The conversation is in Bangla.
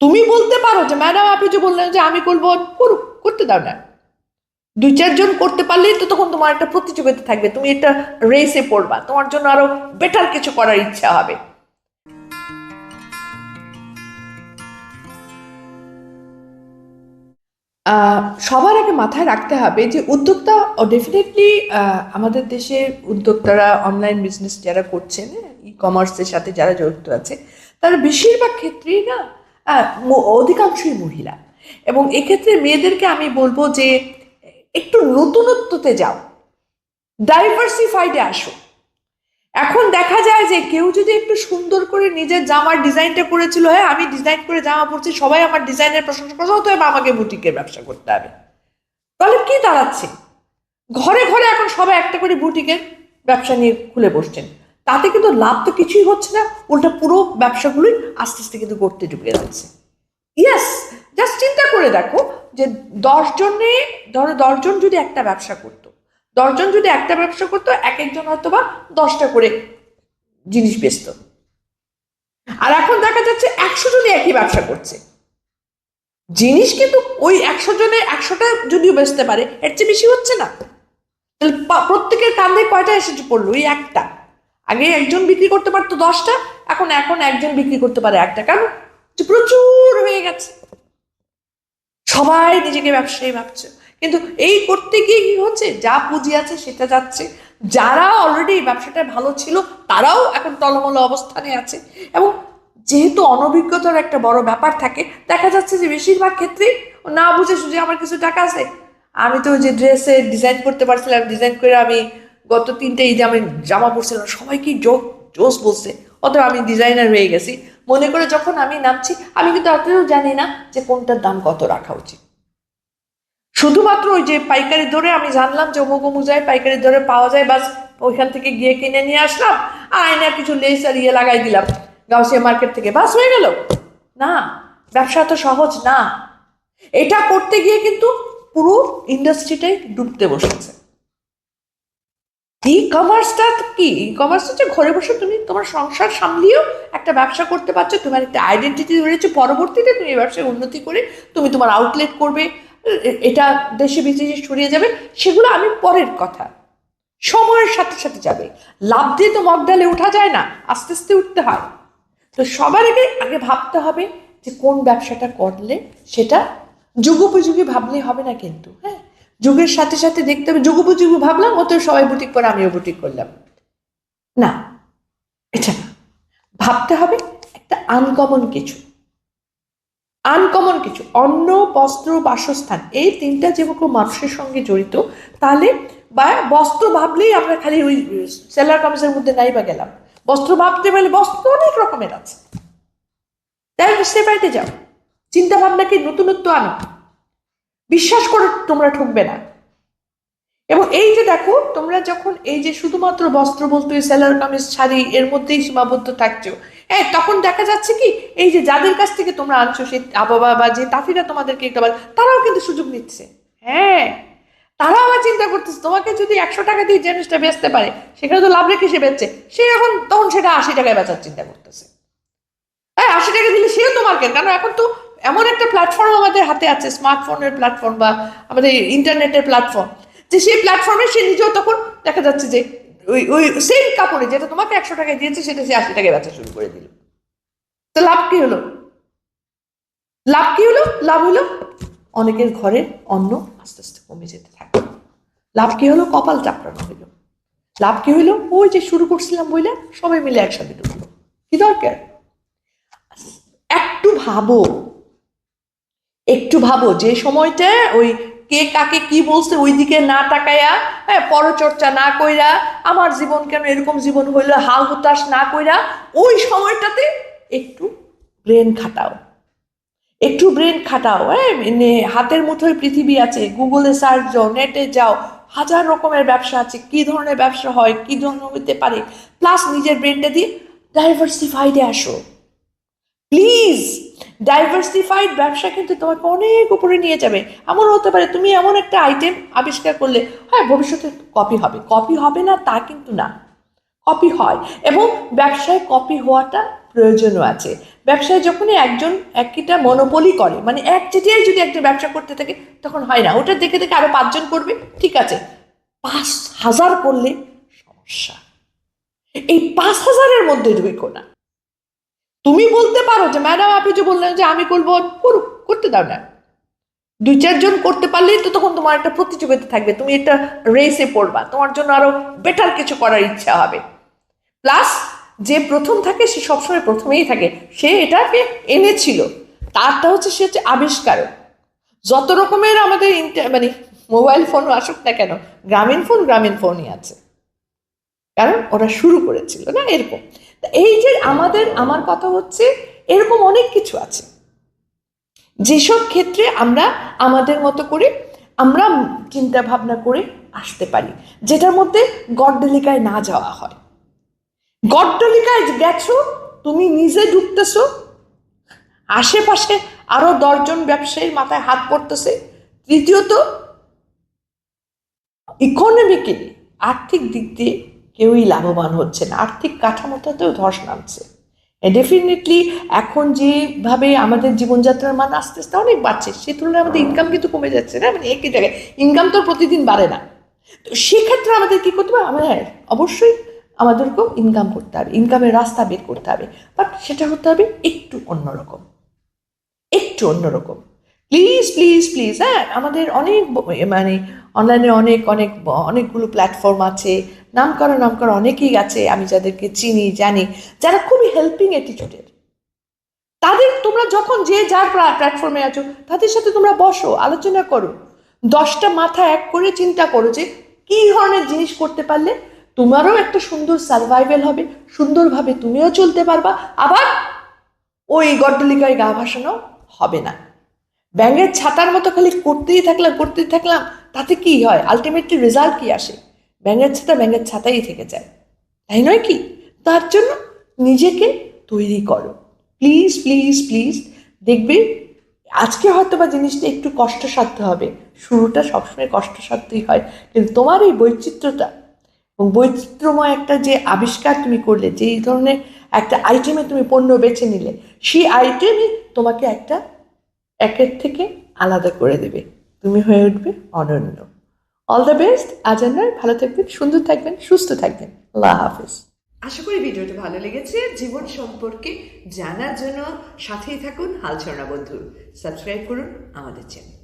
তুমি বলতে পারো যে, ম্যাডাম, আপনি যে বললেন যে আমি করব, করুক, করতে দাও না। দুই চারজন করতে পারলেই তো তখন তোমার একটা প্রতিযোগিতা থাকবে। তুমি একটা রেসে পড়বা। তোমার জন্য আরও বেটার কিছু করার ইচ্ছা হবে। সবার আগে মাথায় রাখতে হবে যে, উদ্যোক্তা ডেফিনেটলি আমাদের দেশে উদ্যোক্তারা অনলাইন বিজনেস যারা করছেন ই কমার্সের সাথে যারা জড়িত আছে, তারা বেশিরভাগ ক্ষেত্রেই না অধিকাংশই মহিলা। এবং এক্ষেত্রে মেয়েদেরকে আমি বলব যে, একটু নতুনত্বতে যাও। ডাইভার্সিফাইডে আসো। এখন দেখা যায় যে, কেউ যদি একটু সুন্দর করে নিজের জামার ডিজাইনটা করেছিল হ্যাঁ আমি ডিজাইন করে জামা পরছি, সবাই আমার ডিজাইনের প্রশংসা করছে, অতএব আমাকে বুটিকের ব্যবসা করতে হবে। তাহলে কি দাঁড়াচ্ছে? ঘরে ঘরে এখন সবাই একটা করে বুটিকের ব্যবসা নিয়ে খুলে বসছেন। তাতে কিন্তু লাভ তো কিছুই হচ্ছে না, উল্টা পুরো ব্যবসাগুলোই আস্তে আস্তে কিন্তু করতে ডুবে যাচ্ছে। ইয়াস জাস্ট চিন্তা করে দেখো যে দশজনে ধরো দশজন যদি একটা ব্যবসা করতো দশজন যদি একটা ব্যবসা করতো, এক একজন হয়তো বা দশটা করে জিনিস বেচতো। আর এখন দেখা যাচ্ছে একশো জনই একই ব্যবসা করছে। জিনিস কিন্তু ওই একশো জনে একশোটা যদিও বেচতে পারে, এর চেয়ে বেশি হচ্ছে না। প্রত্যেকের কান্দে কয়টা এসে পড়ল? ওই একটা। আগে একজন বিক্রি করতে পারতো দশটা, এখন এখন একজন বিক্রি করতে পারে একটা। যে প্রচুর হয়ে গেছে। সবাই নিজেকে ব্যবসায়ী ভাবছে। কিন্তু এই করতে গিয়ে কি হচ্ছে? যা পুঁজি আছে সেটা যাচ্ছে। যারা অলরেডি ব্যবসাটা ভালো ছিল, তারাও এখন টলমল অবস্থানে আছে। এবং যেহেতু অনভিজ্ঞতার একটা বড় ব্যাপার থাকে, দেখা যাচ্ছে যে বেশিরভাগ ক্ষেত্রেই না বুঝে সুঝে আমার কিছু টাকা আছে। আমি তো যে ড্রেসে ডিজাইন করতে পারছিলাম। ডিজাইন করে আমি গত তিনটে ঈদে আমি জামা পরছিলাম সবাই কি জো জোস বলছে। অথবা আমি ডিজাইনার হয়ে গেছি। মনে করে যখন আমি নামছি, আমি কিন্তু আপনারও জানি না যে কোনটার দাম কত রাখা উচিত। শুধুমাত্র ওই যে পাইকারি দরে আমি জানলাম যে অমুক অমুক যায় পাইকারি দরে পাওয়া যায়, বাস ওইখান থেকে গিয়ে কিনে নিয়ে আসলাম আয়না কিছু লেস আর ইয়ে লাগাই দিলাম। গাউসিয়া মার্কেট থেকে। বাস হয়ে গেল। না, ব্যবসা তো সহজ না। এটা করতে গিয়ে কিন্তু পুরো ইন্ডাস্ট্রিটাই ডুবতে বসেছে। ই কমার্সটা কি? ই কমার্স হচ্ছে ঘরে বসে তুমি তোমার সংসার সামলিয়েও একটা ব্যবসা করতে পারছ, তোমার একটা আইডেন্টিটি রয়েছে পরবর্তীতে তুমি ব্যবসায় উন্নতি করে তুমি তোমার আউটলেট করবে এটা দেশে বিদেশে ছড়িয়ে যাবে, সেগুলো আমি পরের কথা। সময়ের সাথে সাথে যাবে। লাভ দিয়ে তো মগডালে ওঠা যায় না, আস্তে আস্তে উঠতে হয়। তো সবার আগে আগে ভাবতে হবে যে কোন ব্যবসাটা করলে সেটা যুগোপযোগী ভাবলে হবে না কিন্তু হ্যাঁ? যুগের সাথে সাথে দেখতে হবে, যুগোপযোগী ভাবলাম ও তো সবাই বুটিক করে আমিও বুটিক করলাম। না, এটা না। ভাবতে হবে একটা আনকমন কিছু। আনকমন কিছু, অন্ন, বস্ত্র, বাসস্থান, এই তিনটা যেরকম মানুষের সঙ্গে জড়িত, তাহলে বা বস্ত্র ভাবলেই আমরা খালি ওই সেলার কামিজের মধ্যে নাই বা গেলাম। বস্ত্র ভাবতে পারলে বস্ত্র অনেক রকমের আছে। তাই সে বাড়িতে যাও। চিন্তা ভাবনাকে নতুনত্ব আনো। বিশ্বাস করে তোমরা ঠকবে না। এবং এই যে দেখো, তোমরা যখন এই যে শুধুমাত্র বস্ত্র বলতে সেলার কামিজ শাড়ি এর মধ্যেই সীমাবদ্ধ থাকছো হ্যাঁ তখন দেখা যাচ্ছে কি, এই যে যাদের কাছ থেকে তোমরা আনছো, সেই আবাবা বা যে তাফিরা তোমাদেরকে একটা তারাও কিন্তু সুযোগ নিচ্ছে। হ্যাঁ তারাও আবার চিন্তা করতেছে, তোমাকে যদি একশো টাকা দিয়ে জিনিসটা বেচতে পারে, সেখানে তো লাভ রেখে সে বেচছে, সে এখন তখন সেটা আশি টাকায় বেচার চিন্তা করতেছে। হ্যাঁ আশি টাকা দিলে সেও তো মার্কেট কারণ এখন তো এমন একটা প্ল্যাটফর্ম আমাদের হাতে আছে স্মার্টফোনের প্ল্যাটফর্ম বা আমাদের ইন্টারনেটের প্ল্যাটফর্ম যে সেই প্ল্যাটফর্মে সে নিজেও তখন দেখা যাচ্ছে যে ওই ওই সেম কাপড়ে যেটা তোমাকে একশো টাকায় দিয়েছে, সেটা সে আশি টাকায় বেচা শুরু করে দিল। তো লাভ কি হলো? লাভ কি হলো? লাভ হলো অনেকের ঘরের অন্ন আস্তে আস্তে কমে যেতে থাকে। লাভ কি হলো? কপাল চাপড়ানো হইল লাভ কি হইল ওই যে শুরু করছিলাম বইলে সবাই মিলে একসাথে ঢুকলো। কি দরকার? একটু ভাবো। একটু ভাবো, যে সময়টা ওই কে কাকে কি বলছে ওই দিকে না তাকায়া হ্যাঁ পরচর্চা না কইরা, আমার জীবন কেন এরকম জীবন হইল, হাল হতাশ না কইরা, ওই সময়টাতে একটু ব্রেন খাটাও। একটু ব্রেন খাটাও হ্যাঁ হাতের মুঠোয় পৃথিবী আছে, গুগলে সার্চ যাও, নেটে যাও, হাজার রকমের ব্যবসা আছে, কি ধরনের ব্যবসা হয়, কি ধরনের হতে পারে প্লাস নিজের ব্রেনটা দিয়ে ডাইভার্সিফাইডে আসো। প্লিজ ডাইভার্সিফাইড ব্যবসা কিন্তু তোমাকে অনেক উপরে নিয়ে যাবে। এমন হতে পারে তুমি এমন একটা আইটেম আবিষ্কার করলে হ্যাঁ ভবিষ্যতে কপি হবে। কপি হবে না, তা কিন্তু না। কপি হয় এবং ব্যবসায় কপি হওয়াটা প্রয়োজনও আছে। ব্যবসায় যখনই একজন একটা মনোপলি করে মানে এক চেটিয়ায় যদি একটা ব্যবসা করতে থাকে, তখন হয় না। ওটা দেখে দেখে আরও পাঁচজন করবে, ঠিক আছে। পাঁচ হাজার করলে সমস্যা। এই পাঁচ হাজারের মধ্যে ঢুকো না। তুমি বলতে পারো যে, ম্যাডাম, আপনি যে বললেন যে আমি করব, করুক, করতে দাও না। দুই চারজন করতে পারলেই তো তখন তোমার একটা প্রতিযোগিতা থাকবে, তুমি একটা রেসে পড়বা, তোমার জন্য আরও বেটার কিছু করার ইচ্ছা হবে। প্লাস যে প্রথম থাকে, সে সবসময় প্রথমেই থাকে। সে এটাকে এনেছিল। তারটা হচ্ছে, সে হচ্ছে আবিষ্কারক। যত রকমের আমাদের মানে মোবাইল ফোন আসুক না কেন, গ্রামীণ ফোন গ্রামীণ ফোনই আছে। কারণ ওরা শুরু করেছিল, না? এরকম। এই যে আমাদের, আমার কথা হচ্ছে, এরকম অনেক কিছু আছে। যেসব ক্ষেত্রে আমরা আমাদের মতো করে, আমরা চিন্তা ভাবনা করে আসতে পারি, যেটার মধ্যে গড্ডলিকায় না যাওয়া হয়। গড্ডলিকায় গেছো, তুমি নিজে ঢুকতেছো, আশেপাশে আরও দশজন ব্যবসায়ীর মাথায় হাত পড়তেছে, তৃতীয়ত ইকোনমিক্যালি আর্থিক দিক দিয়ে কেউই লাভবান হচ্ছে না। আর্থিক কাঠামোটাতেও ধস নামছে। ডেফিনেটলি এখন যেভাবে আমাদের জীবনযাত্রার মান আস্তে আস্তে অনেক বাড়ছে, সে তুলনায় আমাদের ইনকাম কিন্তু কমে যাচ্ছে না মানে একই জায়গায়। ইনকাম তো প্রতিদিন বাড়ে না। তো সেক্ষেত্রে আমাদের কি করতে হবে? আমরা হ্যাঁ অবশ্যই আমাদেরকেও ইনকাম করতে হবে ইনকামের রাস্তা বের করতে হবে। বাট সেটা হতে হবে একটু অন্যরকম একটু অন্যরকম প্লিজ প্লিজ প্লিজ হ্যাঁ আমাদের অনেক মানে অনলাইনে অনেক অনেক, অনেকগুলো প্ল্যাটফর্ম আছে। নাম করা নাম করা অনেকেই আছে, আমি যাদেরকে চিনি, জানি, যারা খুবই হেল্পিং অ্যাটিটিউডের তাদের তোমরা যখন যে যার প্ল্যাটফর্মে আছো, তাদের সাথে তোমরা বসো, আলোচনা করো। দশটা মাথা এক করে চিন্তা করো যে, কী ধরনের জিনিস করতে পারলে তোমারও একটা সুন্দর সার্ভাইভেল হবে, সুন্দরভাবে তুমিও চলতে পারবা, আবার ওই গড্ডলিকায় গা ভাসানো হবে না। ব্যাঙের ছাতার মতো খালি করতেই থাকলাম করতেই থাকলাম, তাতে কি হয়? আলটিমেটলি রেজাল্ট কি আসে? ব্যাঙের ছাতা ব্যাঙের ছাতাই থেকে যায়। তাই নয় কি? তার জন্য নিজেকে তৈরি করো। প্লিজ প্লিজ প্লিজ দেখবে আজকে হয়তো বা জিনিসটা একটু কষ্টসাধ্য হবে। শুরুটা সবসময় কষ্টসাধ্যই হয়। কিন্তু তোমার এই বৈচিত্র্যটা এবং বৈচিত্র্যময় একটা যে আবিষ্কার তুমি করলে, যে এই ধরনের একটা আইটেমে তুমি পণ্য বেছে নিলে, সেই আইটেমই তোমাকে একটা একের থেকে আলাদা করে দেবে। তুমি হয়ে উঠবে অনন্য। অল দ্য বেস্ট আজ ভালো থাকবেন, সুন্দর থাকবেন, সুস্থ থাকবেন। আল্লাহ হাফিজ। আশা করি ভিডিওটি ভালো লেগেছে। জীবন সম্পর্কে জানার জন্য সাথেই থাকুন হালছড়া বন্ধু। সাবস্ক্রাইব করুন আমাদের চ্যানেল